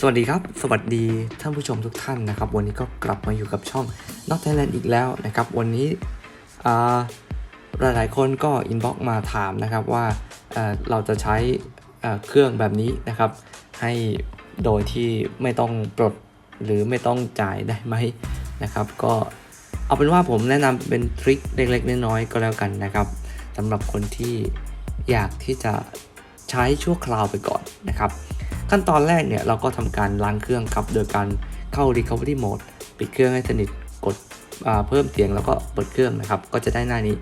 สวัสดีครับ สวัสดีท่านผู้ชมทุกท่านนะครับ วันนี้ก็กลับมาอยู่กับช่อง Not Thailand อีกแล้วนะครับ วันนี้อ่าหลายๆคนก็อินบ็อกมาถามนะครับว่าเราจะใช้เครื่องแบบนี้นะครับ ให้โดยที่ไม่ต้องปลดหรือไม่ต้องจ่ายได้ไหมนะครับ ก็เอาเป็นว่าผมแนะนำเป็นทริคเล็กๆน้อยๆก็แล้วกันนะครับสำหรับคนที่อยากที่จะใช้ชั่วคราวไปก่อนนะครับ ขั้นตอนแรกเนี่ยเราก็ทำการล้างเครื่องครับ โดยการเข้า Recovery Mode ปิดเครื่องให้สนิทกดเพิ่มเสียงแล้วก็เปิดเครื่องนะครับ ก็จะได้หน้านี้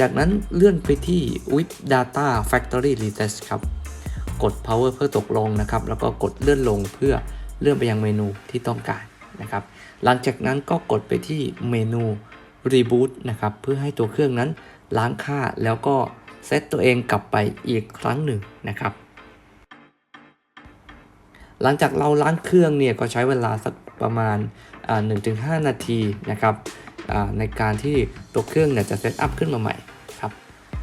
จากนั้นเลื่อนไปที่ With Data Factory Reset ครับ กด Power เพื่อตกลงนะครับ แล้วก็กดเลื่อนลงเพื่อเลื่อนไปยังเมนูที่ต้องการนะครับ หลังจากนั้นก็กดไปที่เมนู Reboot นะครับ เพื่อให้ตัวเครื่องนั้นล้างค่าแล้วก็เซตตัวเองกลับไปอีกครั้งหนึ่งนะครับ หลังจากเราล้างเครื่องเนี่ยก็ใช้เวลาสักประมาณอ่า1-5นาทีนะครับในการที่ตัวเครื่องเนี่ยจะเซตอัพขึ้นมาใหม่ครับ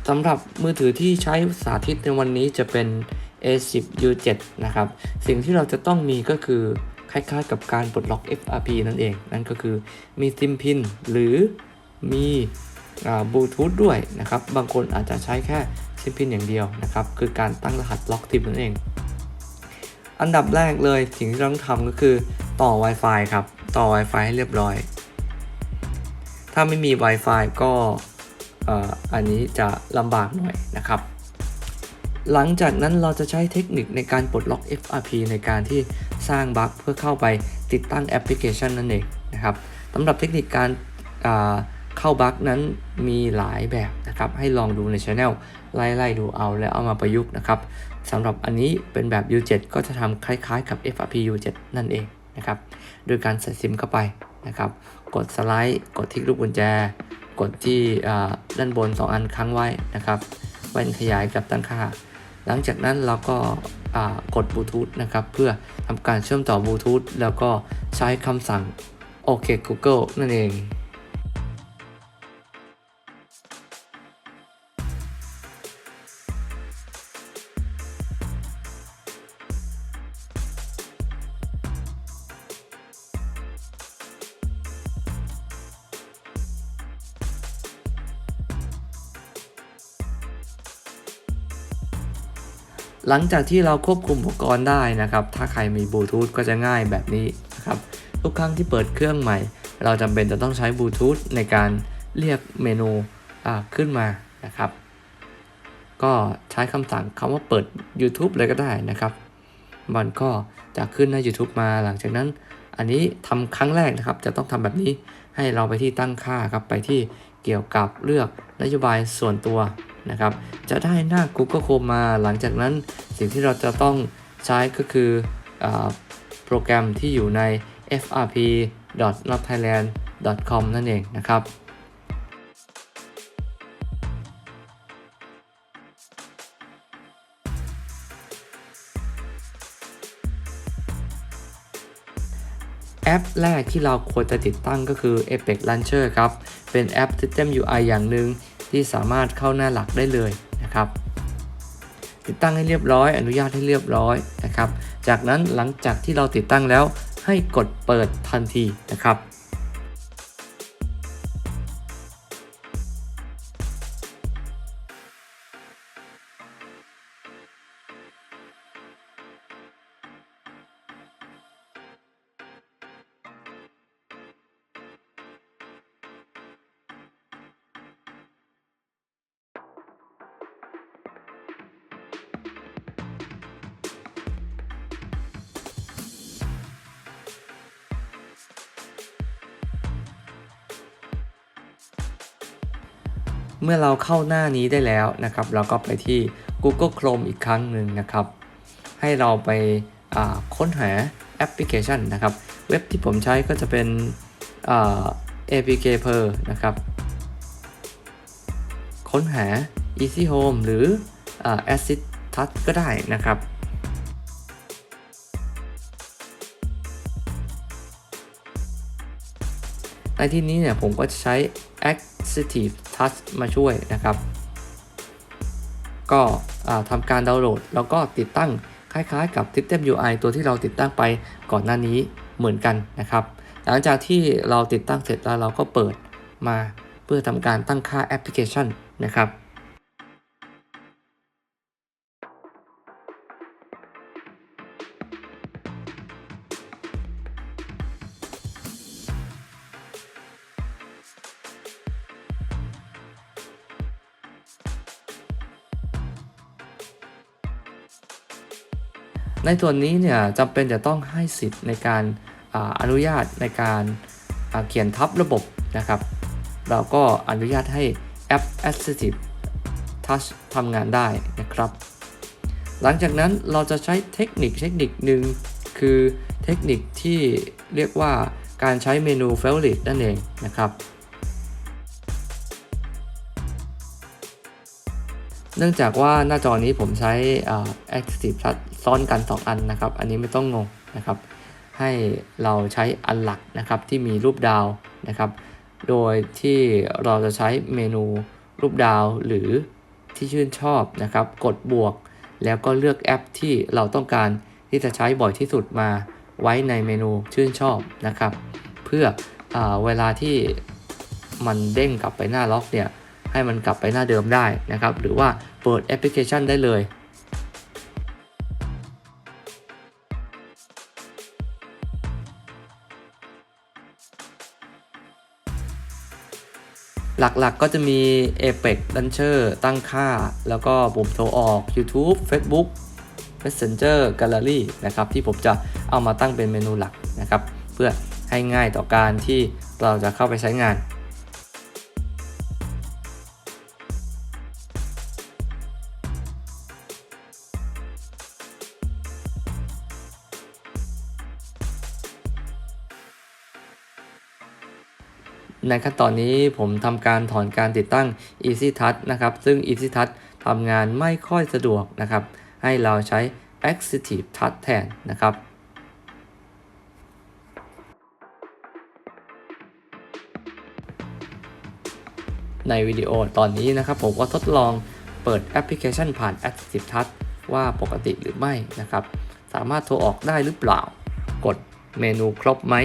สำหรับมือถือที่ใช้สาธิตในวันนี้จะเป็น A10 U7 นะครับ สิ่งที่เราจะต้องมีก็คือคล้ายๆกับการปลดล็อก FRP นั่นเอง นั่นก็คือมีซิมพินหรือมีบลูทูธด้วยนะครับ บางคนอาจจะใช้แค่ซิมพินอย่างเดียวนะครับ คือการตั้งรหัสล็อกซิมนั่นเอง อันดับแรกเลยสิ่งที่ต้องทำก็คือต่อ Wi-Fi ครับ ต่อ Wi-Fi ให้เรียบร้อย ถ้าไม่มี Wi-Fi ก็อันนี้จะลำบากหน่อยนะครับ หลังจากนั้นเราจะใช้เทคนิคในการปลดล็อก FRP ในการที่สร้างบั๊กเพื่อเข้าไปติดตั้งแอปพลิเคชันนั่นเองนะครับสำหรับเทคนิคการเข้าบั๊กนั้นมีหลายแบบนะครับ ให้ลองดูในช anel ไล่ๆดูเอาแล้วเอามาประยุกต์นะครับ สำหรับอันนี้เป็นแบบ U7 ก็จะทำคล้ายๆกับ FRP U7 นั่นเองนะครับโดยการใส่ซิมเข้าไปนะครับ กดสไลด์ กดที่รูปกุญแจ กดที่ด้านบน 2 อันค้างไว้นะครับแว่นขยายกับตั้งค่า หลังจากนั้นเราก็กดบลูทูธนะครับ เพื่อทำการเชื่อมต่อบลูทูธแล้วก็ใช้คำสั่งโอเค Google นั่นเอง หลังจากที่เราควบคุมอุปกรณ์ได้นะครับ ถ้าใครมีบลูทูธก็จะง่ายแบบนี้นะครับทุกครั้งที่เปิดเครื่องใหม่ เราจำเป็นจะต้องใช้บลูทูธในการเรียกเมนูขึ้นมานะครับ ก็ใช้คำสั่งคำว่าเปิด YouTube เลยก็ได้นะครับ มันก็จะขึ้นหน้า YouTube มาหลังจากนั้น อันนี้ทำครั้งแรกนะครับ จะต้องทำแบบนี้ให้เราไปที่ตั้งค่าครับไปที่เกี่ยวกับเลือกนโยบายส่วนตัว นะครับ จะได้หน้า Google Chrome มา หลังจากนั้นสิ่งที่เราจะต้องใช้ก็คืออโปรแกรมที่อยู่ใน frp.notthailand.com นั่นเองนะครับแอปแรกที่เราควรจะติดตั้งก็คือ Apex Launcher ครับ เป็นแอป System UI อย่างหนึ่ง ที่สามารถเข้าหน้าหลักได้เลยนะครับ ติดตั้งให้เรียบร้อย อนุญาตให้เรียบร้อยนะครับ จากนั้นหลังจากที่เราติดตั้งแล้วให้กดเปิดทันทีนะครับ เมื่อเราเข้าหน้านี้ได้แล้วนะครับ เราก็ไปที่ Google Chrome อีกครั้งหนึ่งนะครับ ให้เราไปาค้นหาแอปพลิเคชันนะครับ เว็บที่ผมใช้ก็จะเป็น APK Per นะครับ ค้นหา Easy Home หรืออ Assist Touch ก็ได้นะครับในที่นี้เนี่ยผมก็จะใช้ Active Touch มาช่วยนะครับ ก็ทำการดาวน์โหลด แล้วก็ติดตั้งคล้ายๆกับ System UI ตัวที่เราติดตั้งไปก่อนหน้านี้เหมือนกันนะครับ หลังจากที่เราติดตั้งเสร็จแล้วเราก็เปิดมาเพื่อทำการตั้งค่าแอปพลิเคชันนะครับ ในส่วนนี้เนี่ยจำเป็นจะต้องให้สิทธิ์ในการออนุญาตในการเขียนทับระบบนะครับ เราก็อนุญาตให้แอป Assistive Touch ทำงานได้นะครับ หลังจากนั้นเราจะใช้เทคนิคเทคนิคหนึ่งคือเทคนิคที่เรียกว่าการใช้เมนู Favorite นั่นเองนะครับ เนื่องจากว่าหน้าจอนี้ผมใช้อ่า Active Touch ซ้อนกัน 2 อันนะครับ อันนี้ไม่ต้องงงนะครับ ให้เราใช้อันหลักนะครับที่มีรูปดาวนะครับ โดยที่เราจะใช้เมนูรูปดาวหรือที่ชื่นชอบนะครับ กดบวก แล้วก็เลือกแอปที่เราต้องการที่จะใช้บ่อยที่สุดมาไว้ในเมนูชื่นชอบนะครับ เพื่ออเวลาที่มันเด้งกลับไปหน้าล็อกเนี่ยให้มันกลับไปหน้าเดิมได้นะครับ หรือว่าเปิดแอปพลิเคชันได้เลย หลักๆก็จะมี Apex Launcher ตั้งค่า แล้วก็ปุ่มโทรออก YouTube Facebook Messenger Gallery นะครับที่ผมจะเอามาตั้งเป็นเมนูหลักนะครับ เพื่อให้ง่ายต่อการที่เราจะเข้าไปใช้งาน ในขั้นตอนนี้ผมทำการถอนการติดตั้ง Easy Touch นะครับ ซึ่ง Easy Touch ทำงานไม่ค่อยสะดวกนะครับ ให้เราใช้ Active Touch แทนนะครับในวิดีโอตอนนี้นะครับผมก็ทดลองเปิดแอปพลิเคชันผ่าน Active Touch ว่าปกติหรือไม่นะครับ สามารถโทรออกได้หรือเปล่า กดเมนูครบไหม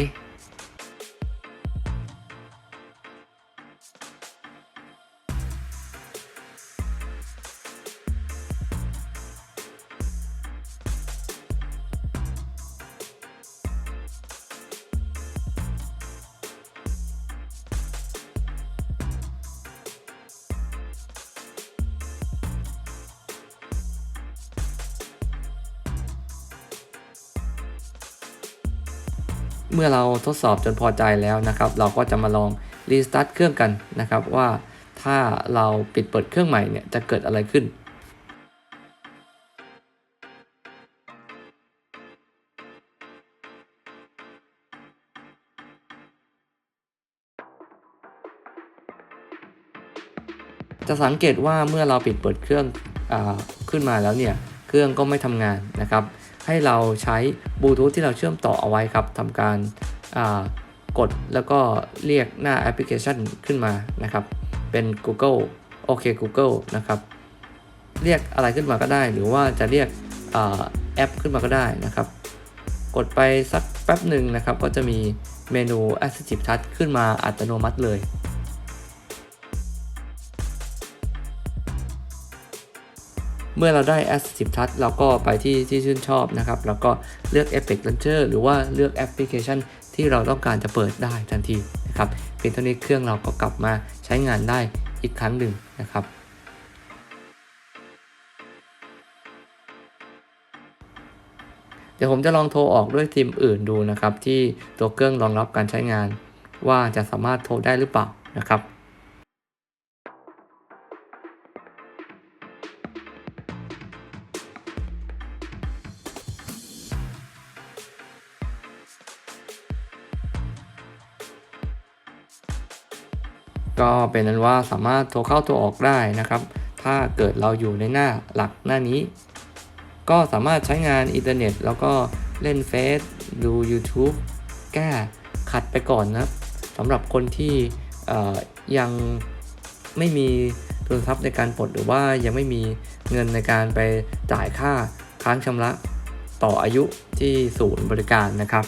เมื่อเราทดสอบจนพอใจแล้วนะครับ เราก็จะมาลองรีสตาร์ทเครื่องกันนะครับว่าถ้าเราปิดเปิดเครื่องใหม่เนี่ยจะเกิดอะไรขึ้น จะสังเกตว่าเมื่อเราปิดเปิดเครื่องอขึ้นมาแล้วเนี่ย เครื่องก็ไม่ทำงานนะครับ ให้เราใช้บลูทูธที่เราเชื่อมต่อเอาไว้ครับทำการกดแล้วก็เรียกหน้าแอปพลิเคชันขึ้นมานะครับ เป็น Google โอเค Google นะครับ เรียกอะไรขึ้นมาก็ได้ หรือว่าจะเรียกอแอปขึ้นมาก็ได้นะครับ กดไปสักแป๊บหนึ่งนะครับ ก็จะมีเมนู Assistive Touch ขึ้นมาอัตโนมัติเลย เมื่อเราได้ Asset Touch เราก็ไปที่ที่ชื่นชอบนะครับ แล้วก็เลือก Apex Launcher หรือว่าเลือกแอปพลิเคชันที่เราต้องการจะเปิดได้ทันทีนะครับเพียงเท่านี้เครื่องเราก็กลับมาใช้งานได้อีกครั้งหนึ่งนะครับเดี๋ยวผมจะลองโทรออกด้วยซิมอื่นดูนะครับ ที่ตัวเครื่องรองรับการใช้งาน ว่าจะสามารถโทรได้หรือเปล่านะครับ ก็เป็นนั้นว่าสามารถโทรเข้าโทรออกได้นะครับ ถ้าเกิดเราอยู่ในหน้าหลักหน้านี้ ก็สามารถใช้งานอินเทอร์เน็ต แล้วก็เล่นเฟซดู YouTube แก้ขัดไปก่อนนะสำหรับคนที่ยังไม่มีทุนทรัพย์ในการปลดหรือว่ายังไม่มีเงินในการไปจ่ายค่าค้างชำระต่ออายุที่ศูนย์บริการนะครับ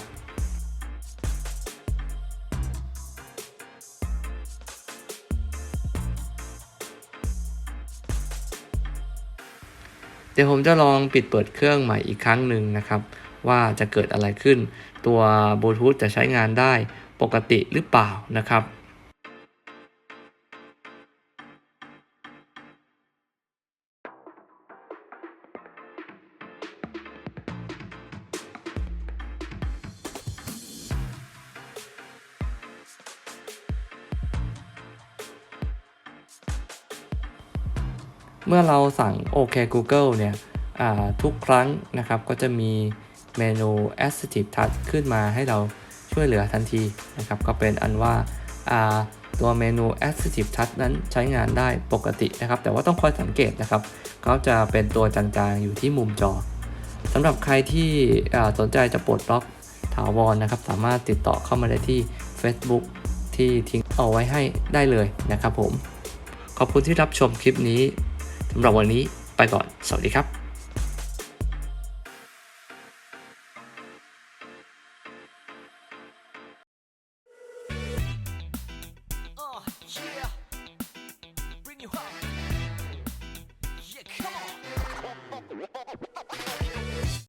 เดี๋ยวผมจะลองปิดเปิดเครื่องใหม่อีกครั้งหนึ่งนะครับ ว่าจะเกิดอะไรขึ้น ตัวบลูทูธจะใช้งานได้ปกติหรือเปล่านะครับ เมื่อเราสั่งโอเค Google เนี่ยทุกครั้งนะครับก็จะมีเมนู Assistive Touch ขึ้นมาให้เราช่วยเหลือทันทีนะครับก็เป็นอันว่าาตัวเมนู Assistive Touch นั้นใช้งานได้ปกตินะครับ แต่ว่าต้องคอยสังเกตนะครับเขาจะเป็นตัวจางๆอยู่ที่มุมจอสำหรับใครที่สนใจจะปลดล็อกถาวรนะครับ สามารถติดต่อเข้ามาได้ที่ Facebook ที่ทิ้งเอาไว้ให้ได้เลยนะครับผม ขอบคุณที่รับชมคลิปนี้ สำหรับวันนี้ไปก่อน สวัสดีครับ